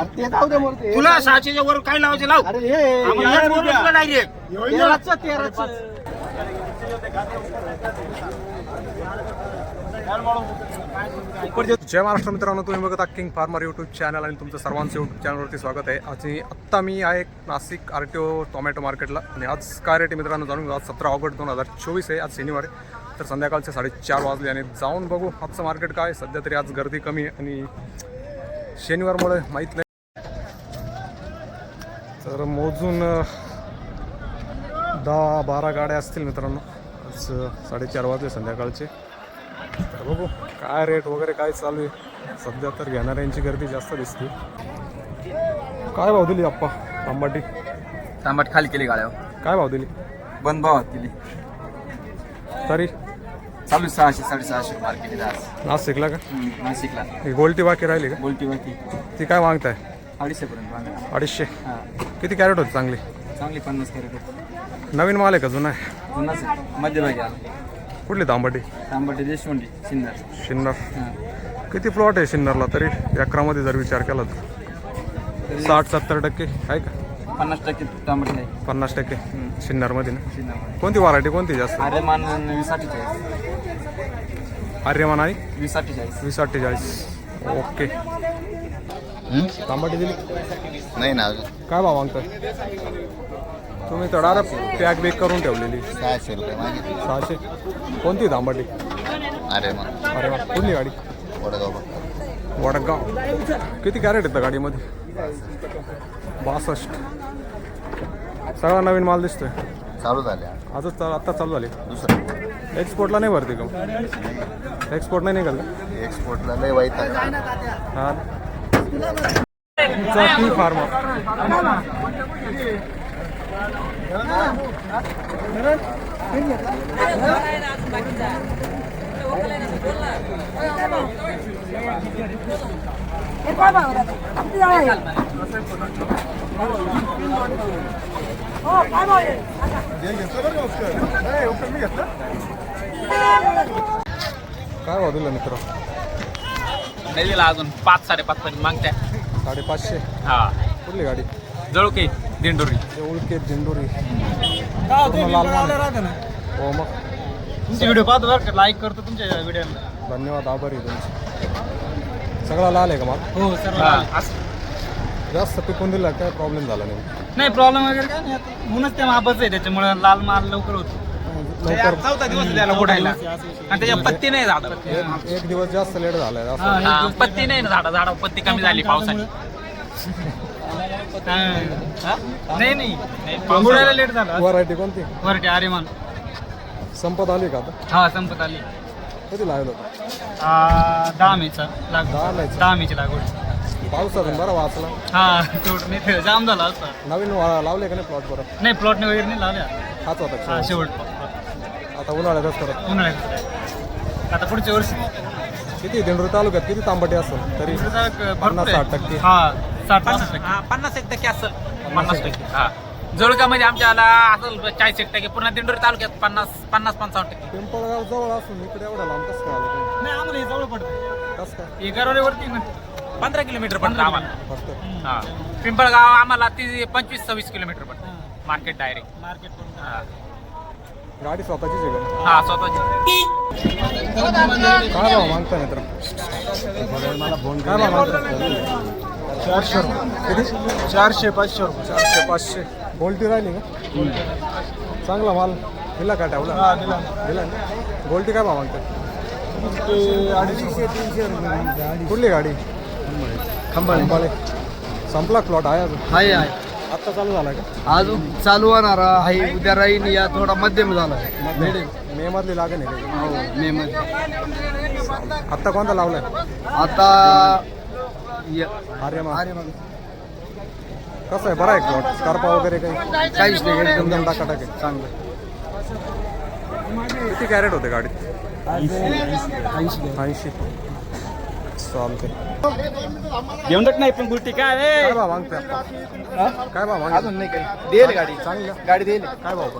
अरे ते जाऊ दे मूर्ती तुला सहाशेच्या वर काय लावायचे लाव. अरे हे डायरेक्ट तेराचं तेराचं. जय महाराष्ट्र मित्रांनो तुम्ही बघत आहात किंग फार्मर यूट्यूब चॅनल आणि तुमचं सर्वांचं यूट्यूब चॅनलवरती स्वागत आहे. आज मी- आत्ता मी आहे Nashik R T O tomato मार्केटला. आणि आज काय रेट आहे मित्रांनो जाणून घेऊ. आज सतरा ऑगस्ट दोन हजार चोवीस आहे आज शनिवार आहे. तर संध्याकाळचे साडेचार वाजले आणि जाऊन बघू आजचं मार्केट काय. सध्या तरी आज गर्दी कमी आहे आणि शनिवारमुळे माहीत नाही. तर मोजून दहा बारा गाड्या असतील मित्रांनो. आज साडेचार वाजले संध्याकाळचे. तर बघू काय रेट वगैरे काय चालू आहे. सध्या तर घेणाऱ्यांची गर्दी जास्त दिसते. काय भाव दिली आप्पा? तांबाटी? तांबट खाली केली गाड्या. काय भाव दिली? बंद भावात केली तरी? चालू सहाशे साडेसहाशे मार्केट आज नाशिकला का? नाशिकला. ही गोलटी बाकी राहिली का? बोलती बाकी. ती काय मागताय? अडीचशे हा. किती कॅरेट होती चांगली? चांगली पन्नास कॅरेट नवीन माल आहे का जुना? आहे. जुनाच मध्यभागी आला कुठली तांबाटी? तांबटे देशमुंडी सिन्नर शिन्नर. हां. किती प्लॉट आहे शिन्नरला तरी? अकरामध्ये जर विचार केला तर. साठ सत्तर टक्के आहे का? पन्नास टक्के तांबटे आहे. पन्नास टक्के. शिन्नरमध्ये ना? कोणती व्हरायटी कोणती जास्त? आर्यमान वीस अठ्ठेचाळीस आर्यमान आणि? वीस अठ्ठेचाळीस वीस अठ्ठेचाळीस ओके. तांबाटी दिली? नाही ना अजून. काय भाव मागताय तुम्ही डायरेक्ट पॅक बेक करून ठेवलेली. सहाशे रुपये मागितले. सहाशे. कोणती तांबाटी? अरे मग अरे वा. कुठली गाडी? वडगाव. बघ वडगाव. किती कॅरेट येतं गाडीमध्ये? बासष्ट. सगळा नवीन माल दिसतोय. चालू झाले. आजच चा- आत्ता चालू झाली? दुसरं. एक्सपोर्टला नाही भरती का? एक्सपोर्ट नाही निघाल? का एक्सपोर्टला लय वाईट आहे. हा. टी फार्मा काय वाजलं मित्र? नाही दिला अजून पाच साडेपाच पर्यंत मागत्या. साडेपाचशे. हा. कुठली गाडी? जळके दिंडोरी. दिंडोरी. पूर्ण लाल. हो मग. तुमचे व्हिडिओ पाहतो बरं का लाईक करतो तुमच्या व्हिडिओ धन्यवाद आभारी आहे तुमचे. सगळा लाल आहे का माल? हो सर जास्त पिकून दिला काय प्रॉब्लेम झाला नाही नाही प्रॉब्लेम वगैरे काय नाही आता. ऊनच त्या मापाचं आहे त्याच्यामुळे लाल माल लवकर होतो. लवकर. चौथा दिवस आहे त्याला ओढायला आणि त्याच्या पत्ती नाही झाड. एक एक दिवस जास्त लेट झालाय असं. पत्ती नाही ना झाडा. झाडा पत्ती कमी झाली पावसाने हा. नाही नाही. पावसाळ्याला लेट झाला. व्हरायटी कोणती? वरटी आर्यमान. संपत आली का आता? हा संपत आली. कधी होतं? आ, दहा मेचा लागवड. दहा मेचा? दहा मेची लागवड. पावसातून बरा वाचला? हा तोड नाही ते जाम झाला असता. नवीन वा- लावले का नाही प्लॉट परत नाही प्लॉटने वगैरे नाही लावल्या. हाच होता हा शेवट. आता उन्हाळ्यातच करत उन्हाळ्यात. आता पुढच्या वर्षी. किती? दिंडोरी तालुक्यात किती तांबटी असेल? तरी भरपूर पन्नास आहे. साठ टक्के. हा साठ पन्नास टक्के. पन्नास एक टक्के असेल. पन्नास टक्के. हा. जळगामध्ये आमच्याला असेल चाळीस एक टक्के. पुन्हा दिंडोरी तालुक्यात पन्नास पन्नास पंचावन्न टक्के. पिंपळगाव जवळ असून इकडे एवढा लांब कसं काय आलं? तुम्ही? नाही आम्हाला हे जवळ पडतं. कसं काय? पंधरा किलोमीटर पडतं आम्हाला. फक्त. हा. पिंपळगाव आम्हाला ती पंचवीस सव्वीस किलोमीटर पडतं. Market direct. मार्केट हा. गाडी स्वतःचीच आहे का हा स्वतःची. काय भाव मागता मित्र? काय भाव मागता? चारशे किती? चारशे पाचशे रुपये. चारशे पाचशे. गोल्टी राहिली का चांगला माल. दिला का ठेवला? दिला. दिला ना? गोल्टी काय भाव मागतात अडीचशे तीनशे रुपये. कुठली गाडी? खंबाळे. संपला प्लॉट आहे अजून? हाय आहे. आत्ता चालू झाला का? अजून चालू होणार आहे. उद्या राहीन या थोडा मध्यम झाला. आहे मे मधली लागण आहे का? हो मे मध्ये आत्ता कोणता लावलाय? आता य- अरे मा अरे मग कसं आहे? बरं आहे प्लॉट स्कारपा वगैरे काही? काहीच नाही एकदम एकदम टाकाटाक आहे चांगलं. किती कॅरेट होते गाडीत? ऐंशी. ऐंशी. चालते घेऊन नाही पण गुलटी काय काय भाव मागते? काय भाव मागते? अजून नाही काही. देईल गाडी चांगलं. गाडी देईल. काय भाव?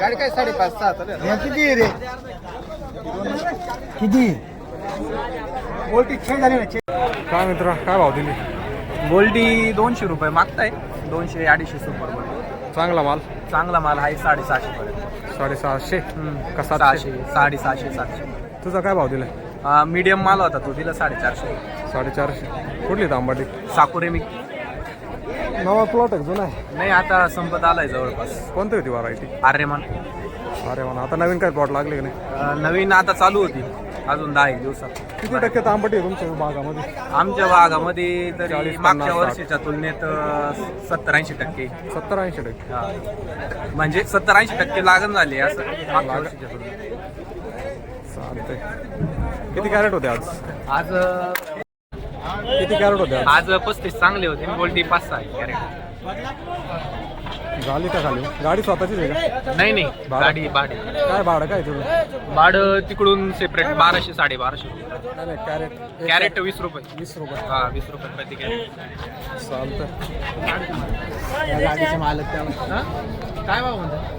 गाडी काय साडेपाच सहा चालेल किती रे. किती? बोलटी छे झाली काय मित्र काय भाव दिली? गोल्डी दोनशे रुपये मागताय. दोनशे अडीचशे सुपर चांगला माल? चांगला माल आहे साडेसहाशे पर्यंत. साडेसहाशे? का सातशे सहाशे साडेसहाशे सातशे. तुझा काय भाव दिलाय? मीडियम माल होता तो दिला साडेचारशे. साडेचारशे. कुठली तांबाटी साकुरे मी. नवा प्लॉट आहे जुना आहे? नाही आता संपत आलाय जवळपास. कोणती होती व्हरायटी आर्यमान म्हणा आता नवीन काय प्लॉट लागले की नाही? नवीन आता चालू होती. अजून दहा एक दिवसात. किती टक्के तांबटी आहे तुमच्या भागामध्ये? आमच्या भागामध्ये तरी 40, मागच्या 50, वर्षीच्या तुलनेत सत्तर ऐंशी टक्के. सत्तर ऐंशी टक्के. हा. म्हणजे सत्तर ऐंशी टक्के लागण झाली असं मागच्या वर्षीच्या तुलनेत. चालतंय. किती कॅरेट होते आज? आज अं, किती कॅरेट होते आज? आज पस्तीस चांगले होते गोल्डी पाच सहा कॅरेट. झाली का खाली? गाडी स्वतःचीच आहे का? नाही नाही. भाडं? गाडी भाडे. काय भाडं काय तुझं? भाडं तिकडून सेपरेट बाराशे साडेबाराशे रुपये नाही नाही कॅरेट कॅरेट वीस रुपये. वीस रुपये. हा वीस रुपये प्रति कॅरेट. चालतंय. गाडीचे मालक त्या काय भाव म्हणतात?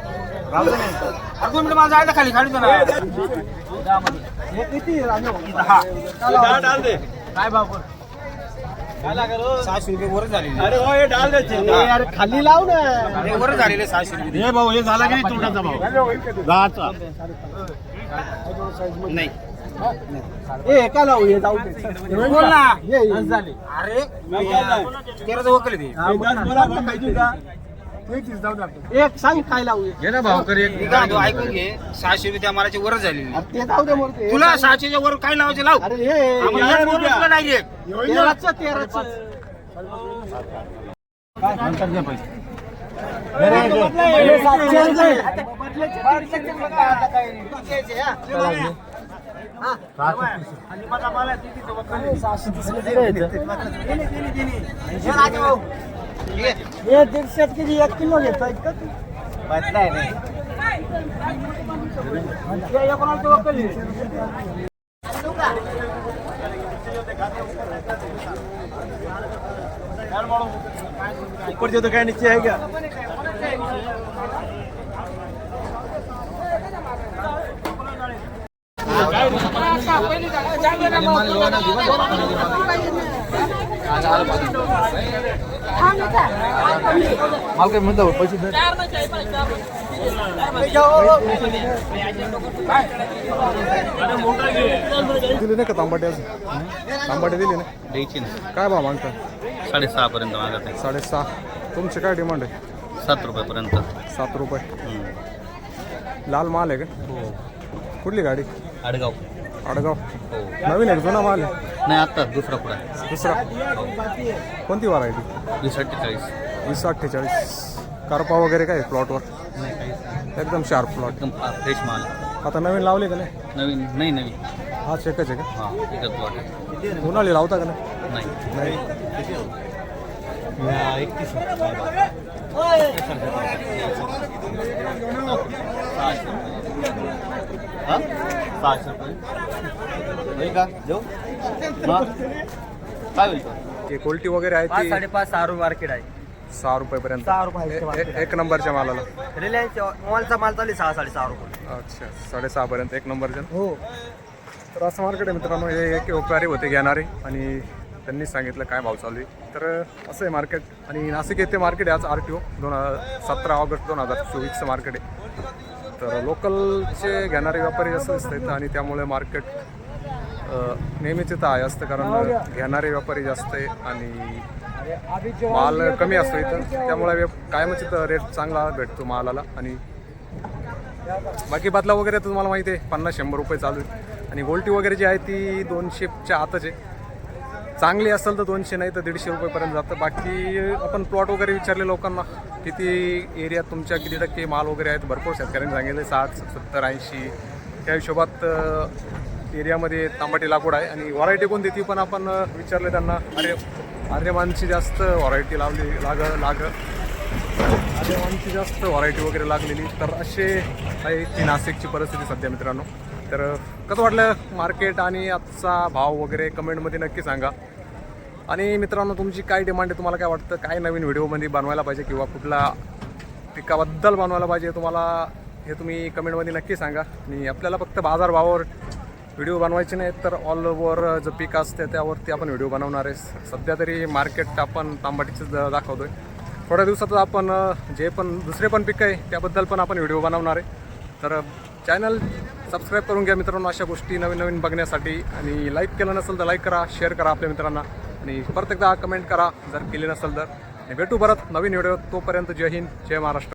खाली खाली काय भाव सहाशे रुपये वर झाले अरे हो डाल अरे खाली लाव ना. वर झालेले सहाशे रुपये. हे भाऊ हे झाला की नाही तोंडाचा भाऊ दहाचा. नाही. ए का लावू हे जाऊ दे. बोल ना. झाले अरे तेराचं वकल ते. एक सांग काय लावू घे ना भाव कर एक ऐकून घे सहाशे रुपये त्या मालाची वर झाली ते जाऊ दे मग ते. तुला सहाशेच्या वर काय लावायचे लाव अरे हे आम्हाला हेच बोलू तुला डायरेक्ट तेराचं तेराचं हे. हे दीडशेत किती एक किलो घेतोय का तू? एकोणाचं वक्कल आहे. ऊपर जो तो क्या नीचे है क्या दिली नाही का तांबाटी आज तांबाटी दिली ना द्यायची ना. काय भाव मागता? साडेसहा पर्यंत मागत आहे. साडेसहा. तुमचे काय डिमांड आहे? सात रुपयापर्यंत सात रुपये. लाल माल आहे का? कुठली गाडी? आडगाव. आडगाव. नवीन आहे का? जुना माल आहे? नाही आत्ता दुसरा पुढा दुसरा. कोणती व्हरायटी? वीस अठ्ठेचाळीस. वीस अठ्ठेचाळीस. करपा वगैरे काय प्लॉटवर? नाही काही एकदम शार्प प्लॉट एकदम फ्रेश माल. आता नवीन लावले का नाही? नवीन नाही नवीन. हा एकच आहे का? हां एकच प्लॉट आहे. उन्हाळी लावता का नाही? नाही. नाही. सहाशे रुपये. का देऊ काय होईल क्वालिटी वगैरे आहे पाच ती. साडेपाच सहा रुपये मार्केट आहे. सहा रुपयेपर्यंत. सहा रुपये एक नंबरच्या मालाला. रिलायन्स मॉलचा माल चालू सहा साडेसहा रुपये. अच्छा साडेसहा पर्यंत एक नंबरच्या. हो. तर असं मार्केट आहे मित्रांनो हे एक व्यापारी होते घेणारे आणि त्यांनी सांगितलं काय भाव चालू आहे. तर असं आहे मार्केट आणि नाशिक येथे मार्केट आहे आज आर टी ओ दोन सतरा ऑगस्ट दोन हजार चोवीसचं मार्केट आहे. तर लोकलचे घेणारे व्यापारी जास्त असतात इथं आणि त्यामुळे मार्केट नेहमीच इथं आहे असतं कारण घेणारे व्यापारी जास्त आहे आणि माल कमी असतो इथं. त्यामुळे व्याप- कायमच इथं रेट चांगला भेटतो मालाला आणि बाकी बदला वगैरे तर तुम्हाला माहिती आहे पन्नास शंभर रुपये चालू आहे. आणि गोल्टी वगैरे जी आहे ती दोनशेच्या आतच आहे. चांगली असेल तर दोनशे नाही तर दीडशे रुपयेपर्यंत जातं. बाकी आपण प्लॉट वगैरे विचारले लोकांना. किती एरियात तुमच्या किती टक्के माल वगैरे आहेत? भरपूर शेतकऱ्यांनी सांगितले. साठ सत्तर ऐंशी. त्या हिशोबात एरियामध्ये तांबाटी लागवड आहे. आणि व्हरायटी कोणती ती पण आपण विचारले त्यांना. अरे आर्यमानची जास्त व्हरायटी लावली लाग लाग. आर्यमानची जास्त व्हरायटी वगैरे लागलेली. तर असे आहे ती नाशिकची परिस्थिती सध्या मित्रांनो. तर कसं वाटलं मार्केट आणि आजचा भाव वगैरे? कमेंटमध्ये नक्की सांगा. आणि मित्रांनो तुमची काय डिमांड आहे तुम्हाला काय वाटतं? काय नवीन व्हिडिओमध्ये बनवायला पाहिजे किंवा कुठला पिकाबद्दल बनवायला पाहिजे तुम्हाला हे तुम्ही कमेंटमध्ये नक्की सांगा. आणि आपल्याला फक्त बाजारभावावर व्हिडिओ बनवायचे नाहीत तर ऑल ओव्हर जो पीक असते त्यावरती आपण व्हिडिओ बनवणार आहे. सध्या तरी मार्केट आपण तांबाटीचं दाखवतो आहे थोड्या दिवसातच आपण जे पण दुसरे पण पिकं आहे त्याबद्दल पण आपण व्हिडिओ बनवणार आहे. तर चॅनल सबस्क्राईब करून घ्या मित्रांनो अशा गोष्टी नवीन नवीन बघण्यासाठी. आणि लाईक केलं नसेल तर लाईक करा शेअर करा आपल्या मित्रांना. आणि परत एकदा कमेंट करा. जर केली नसेल तर. आणि भेटू परत नवीन व्हिडिओ तोपर्यंत जय हिंद जय महाराष्ट्र.